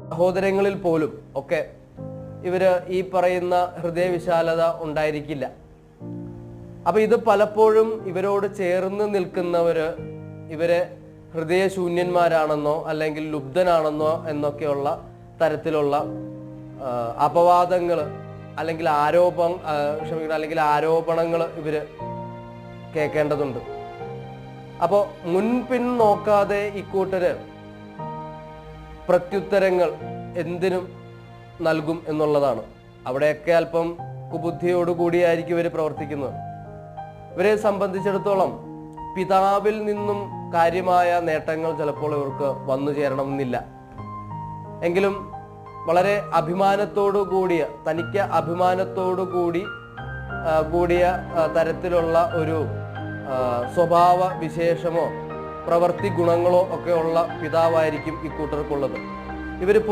സഹോദരങ്ങളിൽ പോലും ഒക്കെ ഇവർ ഈ പറയുന്ന ഹൃദയവിശാലത ഉണ്ടായിരിക്കില്ല. അപ്പൊ ഇത് പലപ്പോഴും ഇവരോട് ചേർന്ന് നിൽക്കുന്നവര് ഇവരെ ഹൃദയശൂന്യന്മാരാണെന്നോ അല്ലെങ്കിൽ ലുബ്ധനാണെന്നോ എന്നൊക്കെയുള്ള തരത്തിലുള്ള അപവാദങ്ങൾ അല്ലെങ്കിൽ ആരോപ ക്ഷമിക്കണം അല്ലെങ്കിൽ ആരോപണങ്ങൾ ഇവർ കേൾക്കേണ്ടതുണ്ട് അപ്പോൾ മുൻപിൻ നോക്കാതെ ഇക്കൂട്ടര് പ്രത്യുത്തരങ്ങൾ എന്തിനും നൽകും എന്നുള്ളതാണ്. അവിടെയൊക്കെ അല്പം കുബുദ്ധിയോടുകൂടിയായിരിക്കും ഇവർ പ്രവർത്തിക്കുന്നത്. ഇവരെ സംബന്ധിച്ചിടത്തോളം പിതാവിൽ നിന്നും കാര്യമായ നേട്ടങ്ങൾ ചിലപ്പോൾ ഇവർക്ക് വന്നു ചേരണമെന്നില്ല. എങ്കിലും വളരെ അഭിമാനത്തോടു കൂടിയ തനിക്ക് അഭിമാനത്തോടു കൂടി കൂടിയ തരത്തിലുള്ള ഒരു സ്വഭാവ വിശേഷമോ പ്രവൃത്തി ഗുണങ്ങളോ ഒക്കെ ഉള്ള പിതാവായിരിക്കും ഇക്കൂട്ടർക്കുള്ളത് ഇവർ